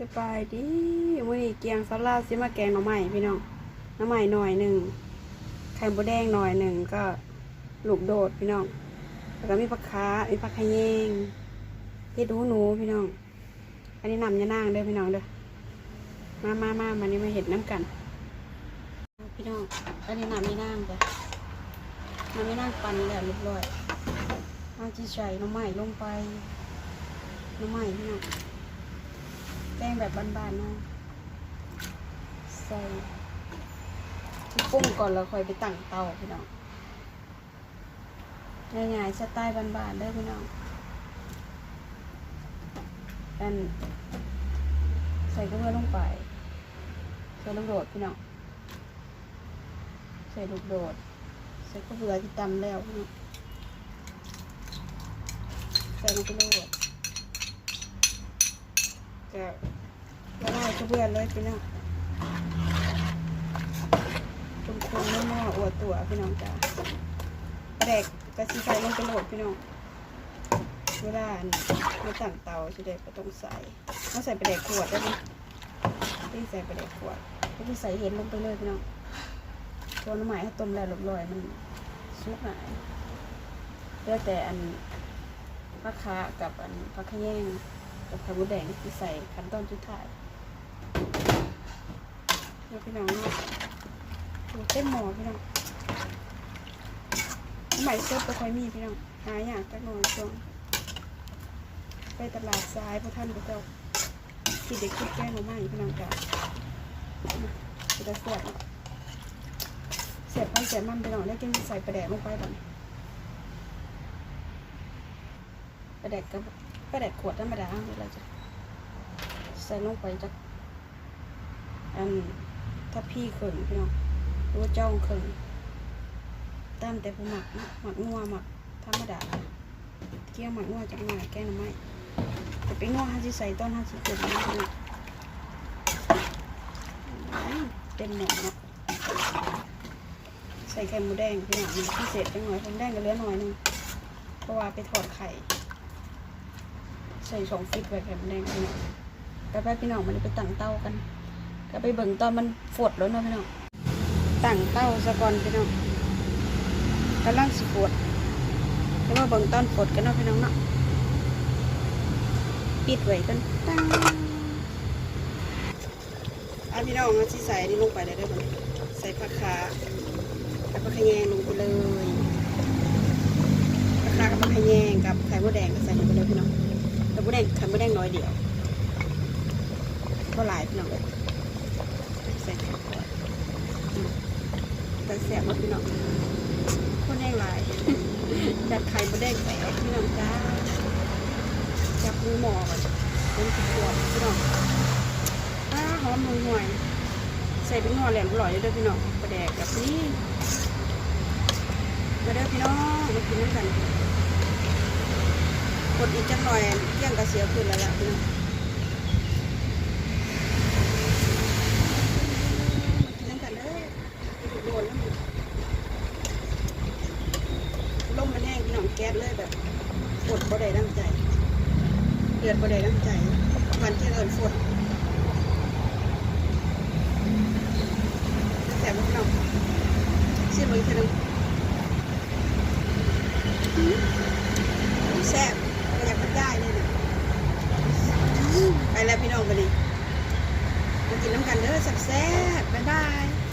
สบายดีวันนี้เกียงซาลาซิมาแกงหน่อไม้พี่น้องหน่อไม้หน่อยหนึ่งไข่มดแดงหน่อยหนึ่งก็ลูกโดดพี่น้องแล้วก็มีผักค้ามีผักขะแยงเฮ็ดหูหนูพี่น้อง อันนี้นำยะนางเด้อพี่น้องเด้อมามามามานี่มาเห็ดน้ำกัน พี่น้องอันนี้นำยะนางจ้ะนำยะนางปั่นแล้วเรียบร้อยเอาจีใส่หน่อไม้ลงไปหน่อไม้พี่น้อง งแบบบ้านๆนะใส่ที่ปรุงก่อนแล้วค่อยไปตั้งเตาพี่น้องง่ายๆสไตล์บ้านๆได้อพี่น้องอันใส่กระเบื้องลงไปใส่ลูกโดดพี่น้องใส่ลูกโดดใส่กระเบื้องที่ตำแล้วพี่น้องใส่ลงไปเลยก็ละลายกระ เบื้อเลยพี่น้องคนคนไม่มออวดตัวพี่น้องจ้าแดกกระสีใส่ลงไปโหลดพี่น้องเวลาไม่ตั้งเตาสิเด็กก็ต้องใส่ต้องใส่ไปแดกขวดได้ไหมที่ใส่ไปแดกขวดก็ที่ใส่เห็นลงไปเลยพี่น้องตัวน้ำหมายให้ต้มแล้วเรียบร้อยมันสุกหน่ายเหลือแต่อันผักขากับอันผักขแยงกับไข่มดแดงที่ใส่ขั้นตอนสุดท้าย ดี๋ยวพี่น้องเนาะดูเต็มหมอพี่น้องใหม่สดก็ค่อยมีพี่น้องหาอย่างจักหน่อยช่วงไปตลาดซ้ายพระท่านพระเจ้าคิดเด็กคิดแก้งมาใหม่พี่น้องจ้าจะเสียบเสียบไปเสียบมันพี่น้องได้กินใส่ปลาแดกลงไปก่อนปลาแดกกับปลาแดกขวดธรรมดาเดี๋ยวเราจะใส่ลงไปจากอัน ถ้าพี่เขินพี่น้องหรือว่าจ้องเขินตามแต่ผู้หมักนะหมักงัวหมักธรรมดาเกี่ยวหมักงัวจากหน่อยแกงหน่อไม้แต่ไปงัวห้าสิใส่ต้นห้าสิเกิดนะพี่น้องเต็มหม้อเนาะใส่ไข่หมูแดงพี่น้องพิเศษจังหน่อยไข่หมูแดงก็เลือหน่อยหนึงเพราะว่าไปถอดไข่ใส่สองฟิตไว้ไข่หมูแดงพี่น้องไปไปพี่น้องมันไปตั้งเต้ากัน ก็ไปเบิ่งตอนมันฝดแล้วเนาะพี่น้องตั้งเตาซะก่อนพี่น้องกำลังสิฝดแล้วมาเบิ่งตอนฝดกันเนาะพี่น้องเนาะปิดไว้กันตั้งอะพี่น้องเอาสิใส่นนี่ลงไปได้ได้อบ่เนี่ยใส่ผักขากับผักขะแยงลงไปเลยผักขากับผักขะแยงกับไข่มดแดงก็ใส่ลงไปเลยพี่น้องไข่มดแดงไข่มดแดงน้อยเดียวก็หลายพี่น้องเลย ใส่ไข่ก่อนแต่แสบมากพี่น้องคนแดงหลายจัดไข่มาแดงแตกพี่น้องจ้าจับมือหมอก่อนเป็นขวดพี่น้องอ้าหอมห่วยใส่เป็นงอแหลมอร่อยเลยเด้อพี่น้องประแดกกับนี่มาเด้อพี่น้องมากินด้วยกันกดอีกจักหน่อยเที่ยงกระเสียขึ้นแล้วล่ะพี่น้อง นั่นกันเลย โดนลมมันแห้งพี่น้องแก๊สเลยแบบฝดบ่ได้ดังใจ เดือดบ่ได้ดังใจ วันที่เอินฝดแสบพี่น้องชิมอีกทีหนึงแซ่บก็อยากบรรยายเลยนะไปแล้วพี่น้องกันดิมากินน้ำกันเด้อแซ่บๆบ๊ายบาย